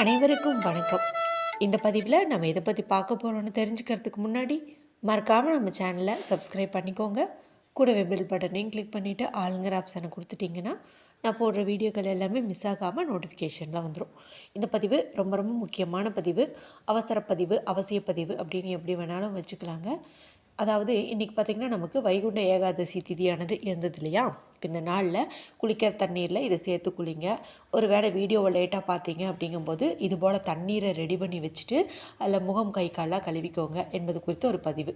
அனைவருக்கும் வணக்கம். இந்த பதிவில் நம்ம எதை பற்றி பார்க்க போகிறோம்னு தெரிஞ்சுக்கிறதுக்கு முன்னாடி மறக்காமல் நம்ம சேனலை சப்ஸ்கிரைப் பண்ணிக்கோங்க. கூடவே பெல் பட்டனையும் கிளிக் பண்ணிவிட்டு ஆளுங்கிற ஆப்ஷனை கொடுத்துட்டிங்கன்னா நான் போடுற வீடியோக்கள் எல்லாமே மிஸ் ஆகாமல் நோட்டிஃபிகேஷனில் வந்துடும் இந்த பதிவு ரொம்ப ரொம்ப முக்கியமான பதிவு. அவசர பதிவு அவசிய பதிவு அப்படின்னு எப்படி வேணாலும் வச்சுக்கலாங்க. அதாவது இன்றைக்கி பார்த்திங்கன்னா நமக்கு வைகுண்ட ஏகாதசி திதியானது இருந்தது இல்லையா? இப்போ இந்த நாளில் குளிக்கிற தண்ணீரில் இதை சேர்த்து குளிங்க. ஒரு வேளை வீடியோவை லேட்டாக பார்த்தீங்க அப்படிங்கும்போது இது போல் தண்ணீரை ரெடி பண்ணி வச்சுட்டு அதில் முகம் கை காலாக கழுவிக்கோங்க என்பது குறித்து ஒரு பதிவு.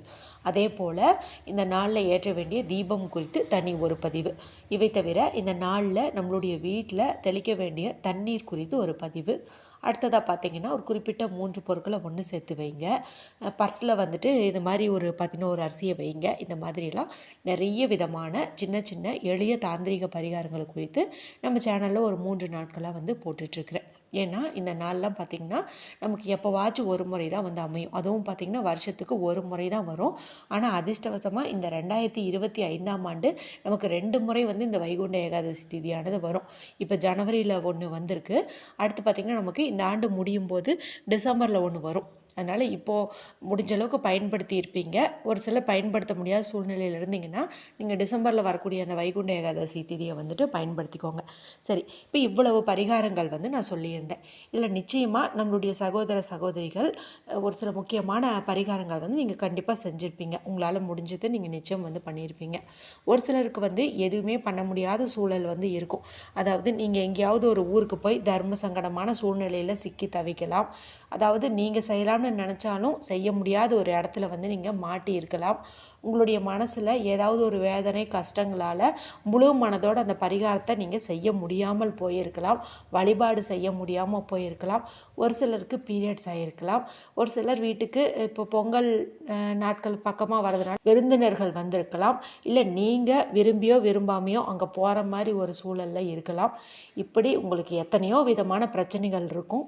அதே போல் இந்த நாளில் ஏற்ற வேண்டிய தீபம் குறித்து தனி ஒரு பதிவு. இவை தவிர இந்த நாளில் நம்மளுடைய வீட்டில் தெளிக்க வேண்டிய தண்ணீர் குறித்து ஒரு பதிவு. அடுத்ததாக பார்த்தீங்கன்னா ஒரு குறிப்பிட்ட மூன்று பொருட்களை ஒன்று சேர்த்து வைங்க. பர்ஸில் வந்துட்டு இது மாதிரி ஒரு பதினோரு அரிசியை வைங்க. இந்த மாதிரிலாம் நிறைய விதமான சின்ன சின்ன எளிய தாந்திரிக பரிகாரங்கள் குறித்து நம்ம சேனலில் ஒரு மூன்று நாட்களாக வந்து போட்டுட்ருக்குறேன் ஏன்னா இந்த நாள்லாம் பார்த்திங்கன்னா நமக்கு எப்போவாச்சும் ஒரு முறை தான் வந்து அமையும். அதுவும் பார்த்திங்கன்னா வருஷத்துக்கு ஒரு முறை தான் வரும். ஆனால் அதிர்ஷ்டவசமாக இந்த ரெண்டாயிரத்தி இருபத்தி ஐந்தாம் ஆண்டு நமக்கு ரெண்டு முறை வந்து இந்த வைகுண்ட ஏகாதசி திதியானது வரும். இப்போ ஜனவரியில் ஒன்று வந்திருக்கு. அடுத்து பார்த்திங்கன்னா நமக்கு இந்த ஆண்டு முடியும் போது டிசம்பரில் ஒன்று வரும். அதனால் இப்போது முடிஞ்ச அளவுக்கு பயன்படுத்தி இருப்பீங்க ஒரு சிலர் பயன்படுத்த முடியாத சூழ்நிலையில் இருந்தீங்கன்னா நீங்கள் டிசம்பரில் வரக்கூடிய அந்த வைகுண்ட ஏகாதசி திதியை வந்துட்டு பயன்படுத்திக்கோங்க. சரி இப்போ இவ்வளவு பரிகாரங்கள் வந்து நான் சொல்லியிருந்தேன். இதில் நிச்சயமாக நம்மளுடைய சகோதர சகோதரிகள் ஒரு சில முக்கியமான பரிகாரங்கள் வந்து நீங்கள் கண்டிப்பாக செஞ்சுருப்பீங்க. உங்களால் முடிஞ்சது நீங்கள் நிச்சயம் வந்து பண்ணியிருப்பீங்க. ஒரு சிலருக்கு வந்து எதுவுமே பண்ண முடியாத சூழல் வந்து இருக்கும். அதாவது நீங்கள் எங்கேயாவது ஒரு ஊருக்கு போய் தர்ம சங்கடமான சூழ்நிலையில் சிக்கி தவிக்கலாம். அதாவது நீங்கள் செய்யலாம்னு நினச்சாலும் செய்ய முடியாத ஒரு இடத்துல வந்து நீங்கள் மாட்டி இருக்கலாம். உங்களுடைய மனசில் ஏதாவது ஒரு வேதனை கஷ்டங்களால் முழு மனதோடு அந்த பரிகாரத்தை நீங்கள் செய்ய முடியாமல் போயிருக்கலாம். வழிபாடு செய்ய முடியாமல் போயிருக்கலாம். ஒரு சிலருக்கு பீரியட்ஸ் ஆகிருக்கலாம் ஒரு சிலர் வீட்டுக்கு இப்போ பொங்கல் நாட்கள் பக்கமாக வர்றதுனால விருந்தினர்கள் வந்திருக்கலாம். இல்லை நீங்கள் விரும்பியோ விரும்பாமையோ அங்கே போகிற மாதிரி ஒரு சூழலில் இருக்கலாம். இப்படி உங்களுக்கு எத்தனையோ விதமான பிரச்சனைகள் இருக்கும்.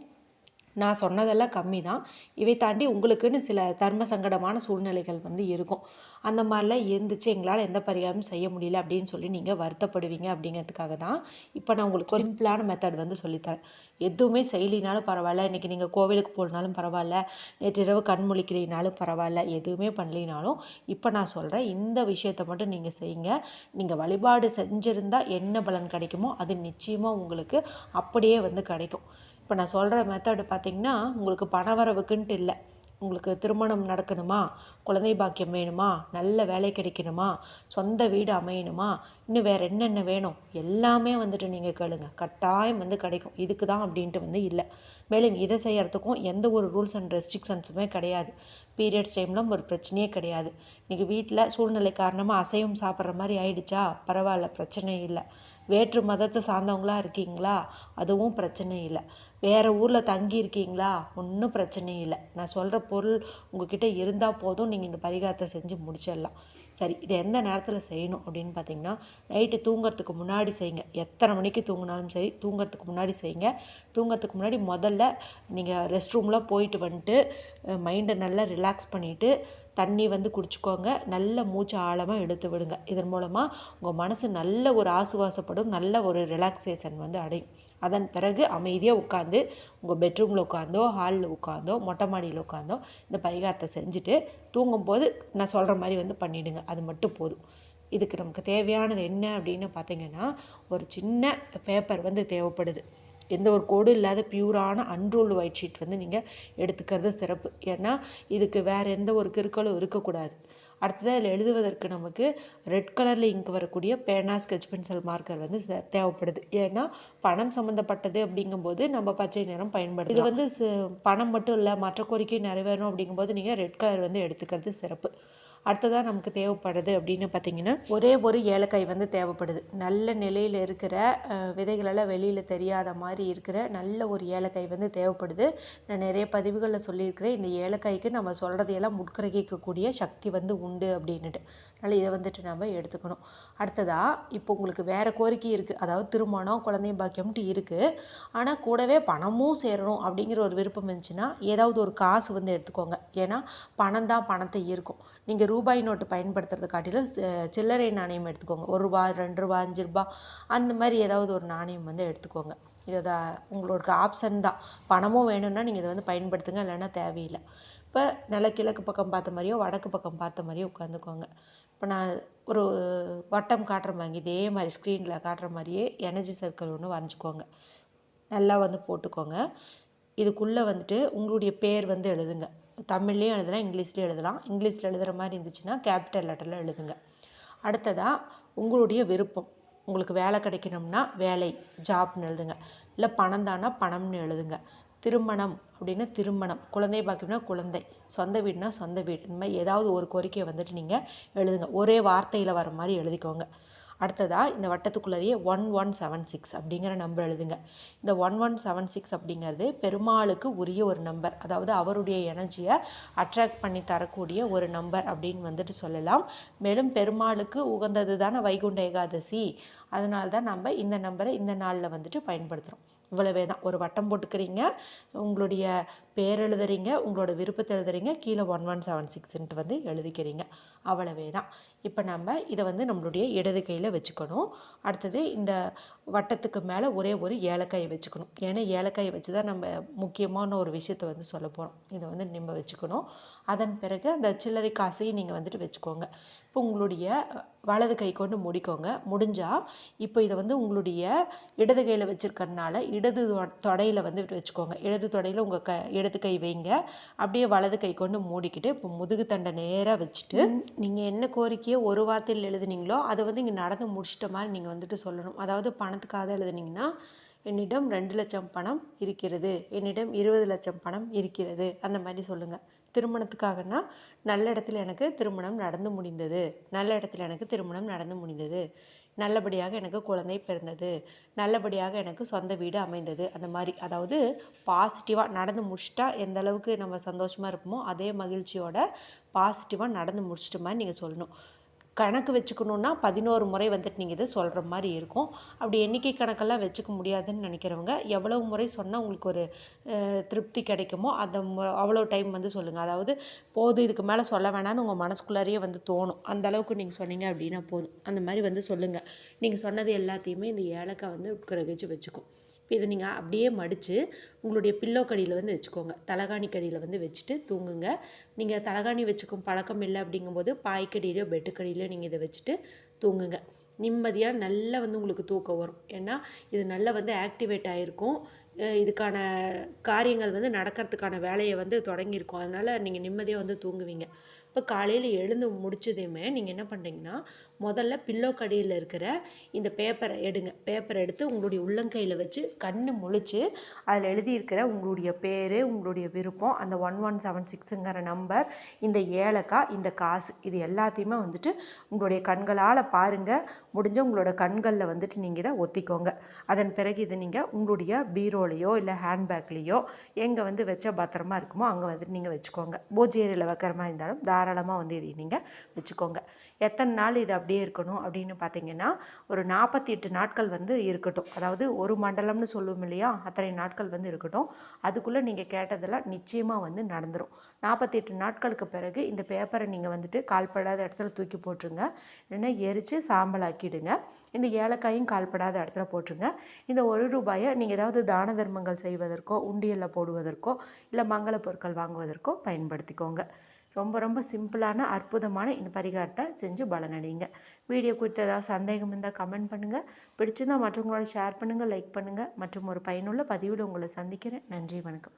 நான் சொன்னதெல்லாம் கம்மி தான் இவை தாண்டி உங்களுக்குன்னு சில தர்ம சங்கடமான சூழ்நிலைகள் வந்து இருக்கும். அந்த மாதிரிலாம் இருந்துச்சு எங்களால் எந்த பரிகாரமும் செய்ய முடியல அப்படின்னு சொல்லி நீங்கள் வருத்தப்படுவீங்க அப்படிங்கிறதுக்காக தான் இப்போ நான் உங்களுக்கு ஒரு சிம்பிளான மெத்தட் வந்து சொல்லித்தரேன். எதுவுமே செய்யலினாலும் பரவாயில்ல. இன்றைக்கி நீங்கள் கோவிலுக்கு போனாலும் பரவாயில்ல. நேற்று இரவு கண் முழிக்கிறீனாலும் பரவாயில்ல. எதுவுமே பண்ணலினாலும் இப்போ நான் சொல்கிறேன் இந்த விஷயத்தை மட்டும் நீங்கள் செய்யுங்க. நீங்கள் வழிபாடு செஞ்சுருந்தால் என்ன பலன் கிடைக்குமோ அது நிச்சயமாக உங்களுக்கு அப்படியே வந்து கிடைக்கும். இப்போ நான் சொல்கிற மெத்தடு பார்த்திங்கன்னா உங்களுக்கு பண வரவுக்குன்ட்டு இல்லை. உங்களுக்கு திருமணம் நடக்கணுமா? குழந்தை பாக்கியம் வேணுமா? நல்ல வேலை கிடைக்கணுமா? சொந்த வீடு அமையணுமா? இன்னும் வேறு என்னென்ன வேணும்? எல்லாமே வந்துட்டு நீங்கள் கேளுங்க. கட்டாயம் வந்து கிடைக்கும். இதுக்கு தான் அப்படின்ட்டு வந்து இல்லை. மேலும் இதை செய்கிறதுக்கும் எந்த ஒரு ரூல்ஸ் அண்ட் ரெஸ்ட்ரிக்ஷன்ஸுமே கிடையாது. பீரியட்ஸ் டைமில் ஒரு பிரச்சனையே கிடையாது. நீங்கள் வீட்டில் சூழ்நிலை காரணமாக அசைவம் சாப்பிட்ற மாதிரி ஆயிடுச்சா? பரவாயில்ல பிரச்சனை இல்லை. வேற்று மதத்தை சார்ந்தவங்களாக இருக்கீங்களா? அதுவும் பிரச்சனை இல்லை. வேறு ஊரில் தங்கி இருக்கீங்களா? ஒன்றும் பிரச்சனை இல்லை. நான் சொல்கிற பொருள் உங்ககிட்ட இருந்தால் போதும். நீங்கள் இந்த பரிகாரத்தை செஞ்சு முடிச்சிடலாம். சரி இது எந்த நேரத்தில் செய்யணும் அப்படின்னு பார்த்தீங்கன்னா நைட்டு தூங்குறதுக்கு முன்னாடி செய்யுங்க. எத்தனை மணிக்கு தூங்கினாலும் சரி தூங்கிறதுக்கு முன்னாடி செய்யுங்க. தூங்குறதுக்கு முன்னாடி முதல்ல நீங்கள் ரெஸ்ட் ரூமில் போயிட்டு வந்துட்டு மைண்டை நல்லா ரிலாக்ஸ் பண்ணிவிட்டு தண்ணி வந்து குடிச்சிக்கோங்க. நல்ல மூச்சு ஆழமாக எடுத்து விடுங்க. இதன் மூலமாக உங்கள் மனசு நல்ல ஒரு ஆசுவாசப்படும் நல்ல ஒரு ரிலாக்ஸேஷன் வந்து அடையும். அதன் பிறகு அமைதியாக உட்காந்து உங்கள் பெட்ரூமில் உட்காந்தோ ஹாலில் உட்காந்தோ மொட்டை மாடியில் உட்காந்தோ இந்த பரிகாரத்தை செஞ்சுட்டு தூங்கும்போது நான் சொல்கிற மாதிரி வந்து பண்ணிவிடுங்க அது மட்டும் போதும். இதுக்கு நமக்கு தேவையானது என்ன அப்படின்னு பார்த்தீங்கன்னா ஒரு சின்ன பேப்பர் வந்து தேவைப்படுது. எந்த ஒரு கோடும் இல்லாத பியூரான அன்ரோல்டு ஒயிட் ஷீட் வந்து நீங்கள் எடுத்துக்கிறது சிறப்பு. ஏன்னா இதுக்கு வேறு எந்த ஒரு கிருக்களும் இருக்கக்கூடாது. அடுத்தது அதில் எழுதுவதற்கு நமக்கு ரெட் கலரில் இங்க் வரக்கூடிய பேனா ஸ்கெச் பென்சில் மார்க்கர் வந்து தேவைப்படுது. ஏன்னா பணம் சம்மந்தப்பட்டது அப்படிங்கும்போது நம்ம பச்சை நிறம் பயன்படுது இது வந்து பணம் மட்டும் இல்லை மற்ற கோரிக்கை நிறைவேறணும் அப்படிங்கும்போது நீங்கள் ரெட் கலர் வந்து எடுத்துக்கிறது சிறப்பு. அடுத்ததாக நமக்கு தேவைப்படுது அப்படின்னு பார்த்தீங்கன்னா ஒரே ஒரு ஏலக்காய் வந்து தேவைப்படுது. நல்ல நிலையில் இருக்கிற விதைகளெல்லாம் வெளியில் தெரியாத மாதிரி இருக்கிற நல்ல ஒரு ஏலக்காய் வந்து தேவைப்படுது. நான் நிறைய பதிவுகளில் சொல்லியிருக்கிறேன். இந்த ஏலக்காய்க்கு நம்ம சொல்கிறதையெல்லாம் முட்கிரகிக்கக்கூடிய சக்தி வந்து உண்டு அப்படின்னுட்டு. அதனால் இதை வந்துட்டு நம்ம எடுத்துக்கணும். அடுத்ததாக இப்போ உங்களுக்கு வேறு கோரிக்கை இருக்குது அதாவது திருமணம் குழந்தையும் பாக்கியம்ட்டு இருக்குது ஆனால் கூடவே பணமும் சேரணும் அப்படிங்கிற ஒரு விருப்பம் இருந்துச்சுன்னா ஏதாவது ஒரு காசு வந்து எடுத்துக்கோங்க. ஏன்னா பணம் தான் பணத்தை ஈர்க்கும். நீங்கள் ரூபாய் நோட்டு பயன்படுத்துறதை காட்டிலும் சில்லறை நாணயம் எடுத்துக்கோங்க. ஒரு ரூபா ரெண்டு ரூபா அஞ்சு ரூபா அந்த மாதிரி ஏதாவது ஒரு நாணயம் வந்து எடுத்துக்கோங்க. இதை உங்களுக்கு ஆப்ஷன் தான். பணமும் வேணும்னா நீங்கள் இதை வந்து பயன்படுத்துங்க இல்லைன்னா தேவையில்லை. இப்போ நல்ல கிழக்கு பக்கம் பார்த்த மாதிரியோ வடக்கு பக்கம் பார்த்த மாதிரியோ உட்காந்துக்கோங்க. இப்போ நான் ஒரு வட்டம் காட்டுற மாதிரி இதே மாதிரி ஸ்க்ரீனில் காட்டுற மாதிரியே எனர்ஜி சர்க்கிள் ஒன்று வரைஞ்சிக்கோங்க. நல்லா வந்து போட்டுக்கோங்க. இதுக்குள்ளே வந்துட்டு உங்களுடைய பேர் வந்து எழுதுங்க. தமிழ்லேயும் எழுதலாம் இங்கிலீஷ்லேயும் எழுதலாம். இங்கிலீஷில் எழுதுகிற மாதிரி இருந்துச்சுன்னா கேபிட்டல் லெட்டரில் எழுதுங்க. அடுத்ததாக உங்களுடைய விருப்பம். உங்களுக்கு வேலை கிடைக்கணும்னா வேலை ஜாப்னு எழுதுங்க. இல்லை பணம் தானா பணம்னு எழுதுங்க. திருமணம் அப்படின்னா திருமணம். குழந்தை பாக்கியம்னா குழந்தை. சொந்த வீடுனா சொந்த வீடு. இந்த மாதிரி ஏதாவது ஒரு கோரிக்கையை வந்துட்டு நீங்கள் எழுதுங்க. ஒரே வார்த்தையில் வர மாதிரி எழுதிக்கோங்க. அடுத்ததாக இந்த வட்டத்துக்குள்ளேயே ஒன் ஒன் செவன் சிக்ஸ் அப்படிங்கிற நம்பர் எழுதுங்க. இந்த ஒன் ஒன் செவன் சிக்ஸ் அப்படிங்கிறது பெருமாளுக்கு உரிய ஒரு நம்பர் அதாவது அவருடைய எனர்ஜியை அட்ராக்ட் பண்ணி தரக்கூடிய ஒரு நம்பர் அப்படின்னு வந்துட்டு சொல்லலாம். மேலும் பெருமாளுக்கு உகந்தது தானே வைகுண்ட ஏகாதசி. அதனால தான் நம்ம இந்த நம்பரை இந்த நாளில் வந்துட்டு பயன்படுத்துகிறோம் இவ்வளவே தான். ஒரு வட்டம் போட்டுக்கிறீங்க உங்களுடைய பேர் எழுதுறீங்க உங்களோட விருப்பத்தை எழுதுறீங்க கீழே ஒன் ஒன் செவன் சிக்ஸ்ன்ட்டு வந்து எழுதிக்கிறீங்க. அவ்வளவே தான். இப்போ நம்ம இதை வந்து நம்மளுடைய இடது கையில் வச்சுக்கணும். அடுத்தது இந்த வட்டத்துக்கு மேலே ஒரே ஒரு ஏலக்காயை வச்சுக்கணும். ஏன்னா ஏலக்காயை வச்சு தான் நம்ம முக்கியமான ஒரு விஷயத்தை வந்து சொல்ல போகிறோம் இதை வந்து நம்ம வச்சுக்கணும். அதன் பிறகு அந்த சில்லறை காசையும் நீங்கள் வந்துட்டு வச்சுக்கோங்க. இப்போ உங்களுடைய வலது கை கொண்டு முடிக்கோங்க. முடிஞ்சால் இப்போ இதை வந்து உங்களுடைய இடது கையில் வச்சுருக்கறனால இடது தொடையில் வந்து வச்சுக்கோங்க. இடது தொடையில் உங்கள் க இடது கை வைங்க. அப்படியே வலது கை கொண்டு மூடிக்கிட்டு இப்போ முதுகு தண்டை நேராக வச்சுட்டு நீங்கள் என்ன கோரிக்கையோ ஒரு வார்த்தையில் எழுதுனீங்களோ அதை வந்து இங்கே நடந்து முடிச்சிட்ட மாதிரி நீங்கள் வந்துட்டு சொல்லணும். அதாவது பணத்துக்காக எழுதுனீங்கன்னா என்னிடம் ரெண்டு லட்சம் பணம் இருக்கிறது. என்னிடம் இருபது லட்சம் பணம் இருக்கிறது. அந்த மாதிரி சொல்லுங்கள் திருமணத்துக்காகனா? நல்ல இடத்துல எனக்கு திருமணம் நடந்து முடிந்தது. நல்ல இடத்துல எனக்கு திருமணம் நடந்து முடிந்தது. நல்லபடியாக எனக்கு குழந்தை பிறந்தது. நல்லபடியாக எனக்கு சொந்த வீடு அமைந்தது. அந்த மாதிரி. அதாவது பாசிட்டிவாக நடந்து முடிச்சிட்டா எந்த அளவுக்கு நம்ம சந்தோஷமாக இருப்போமோ அதே மகிழ்ச்சியோட பாசிட்டிவாக நடந்து முடிச்சிட்ட மாதிரி நீங்கள் சொல்லணும். கணக்கு வச்சுக்கணுன்னா பதினோரு முறை வந்துட்டு நீங்கள் இதை சொல்கிற மாதிரி இருக்கும். அப்படி எண்ணிக்கை கணக்கெல்லாம் வச்சுக்க முடியாதுன்னு நினைக்கிறவங்க எவ்வளவு முறை சொன்னால் உங்களுக்கு ஒரு திருப்தி கிடைக்குமோ அந்த அவ்வளோ டைம் வந்து சொல்லுங்கள் அதாவது போதும் இதுக்கு மேலே சொல்ல வேணாம்னு உங்கள் மனசுக்குள்ளாரையே வந்து தோணும். அந்த அளவுக்கு நீங்கள் சொன்னீங்க அப்படின்னா போதும். அந்த மாதிரி வந்து சொல்லுங்கள் நீங்கள் சொன்னது எல்லாத்தையுமே இந்த ஏலக்காய் வந்து உட்கிரகிச்சு வச்சுக்கும். இப்போ இதை நீங்கள் அப்படியே மடித்து உங்களுடைய பில்லோ கடியில் வந்து வச்சுக்கோங்க. தலகாணி கடியில் வந்து வச்சுட்டு தூங்குங்க. நீங்கள் தலகாணி வச்சுக்கும் பழக்கம் இல்லை அப்படிங்கும்போது பாய்க்கடியிலையோ பெட்டுக்கடியிலையோ நீங்கள் இதை வச்சுட்டு தூங்குங்க. நிம்மதியாக நல்லா வந்து உங்களுக்கு தூக்கம் வரும். ஏன்னா இது நல்லா வந்து ஆக்டிவேட் ஆகிருக்கும் இதுக்கான காரியங்கள் வந்து நடக்கிறதுக்கான வேலையை வந்து தொடங்கியிருக்கும். அதனால் நீங்கள் நிம்மதியாக வந்து தூங்குவீங்க. இப்போ காலையில் எழுந்து முடிச்சதையுமே நீங்கள் என்ன பண்ணுறீங்கன்னா முதல்ல பில்லோ கடியில் இருக்கிற இந்த பேப்பரை எடுங்க. பேப்பரை எடுத்து உங்களுடைய உள்ளங்கையில் வச்சு கண்ணு முழிச்சு அதில் எழுதியிருக்கிற உங்களுடைய பேர் உங்களுடைய விருப்பம் அந்த ஒன் ஒன் செவன் சிக்ஸுங்கிற நம்பர் இந்த ஏலக்காய் இந்த காசு இது எல்லாத்தையுமே வந்துட்டு உங்களுடைய கண்களால் பாருங்கள் முடிஞ்ச உங்களோட கண்களில் வந்துட்டு நீங்கள் இதை ஒத்திக்கோங்க. அதன் பிறகு இதை நீங்கள் உங்களுடைய பீரோலையோ இல்லை ஹேண்ட்பேக்லேயோ எங்கே வந்து வச்சா பத்திரமா இருக்குமோ அங்கே வந்துட்டு நீங்கள் வச்சுக்கோங்க. பூஜை ஏரியில் வைக்கிற மாதிரி இருந்தாலும் தாராளமாக வந்து இதை நீங்கள் வச்சுக்கோங்க. எத்தனை நாள் இது அப்படியே இருக்கணும் அப்படின்னு பார்த்தீங்கன்னா ஒரு நாற்பத்தி எட்டு நாட்கள் வந்து இருக்கட்டும். அதாவது ஒரு மண்டலம்னு சொல்லுவோம் இல்லையா? அத்தனை நாட்கள் வந்து இருக்கட்டும். அதுக்குள்ளே நீங்கள் கேட்டதெல்லாம் நிச்சயமாக வந்து நடந்துடும் நாற்பத்தி எட்டு நாட்களுக்கு பிறகு இந்த பேப்பரை நீங்கள் வந்துட்டு கால்படாத இடத்துல தூக்கி போட்டுருங்க. இல்லைன்னா எரித்து சாம்பலாக்கிடுங்க. இந்த ஏலக்காயும் கால்படாத இடத்துல போட்டுருங்க. இந்த ஒரு ரூபாயை நீங்கள் ஏதாவது தான தர்மங்கள் செய்வதற்கோ உண்டியலில் போடுவதற்கோ இல்லை மங்கள பொருட்கள் வாங்குவதற்கோ பயன்படுத்திக்கோங்க. ரொம்ப ரொம்ப சிம்பிளான அற்புதமான இந்த பரிகாரத்தை செஞ்சு பலனடைங்க வீடியோ குறித்த ஏதாவது சந்தேகம் இருந்தால் கமெண்ட் பண்ணுங்கள் பிடிச்சிருந்தால் மற்றவங்களோட ஷேர் பண்ணுங்கள் லைக் பண்ணுங்கள் மற்றும் ஒரு பயனுள்ள பதிவில் உங்களை சந்திக்கிறேன். நன்றி வணக்கம்.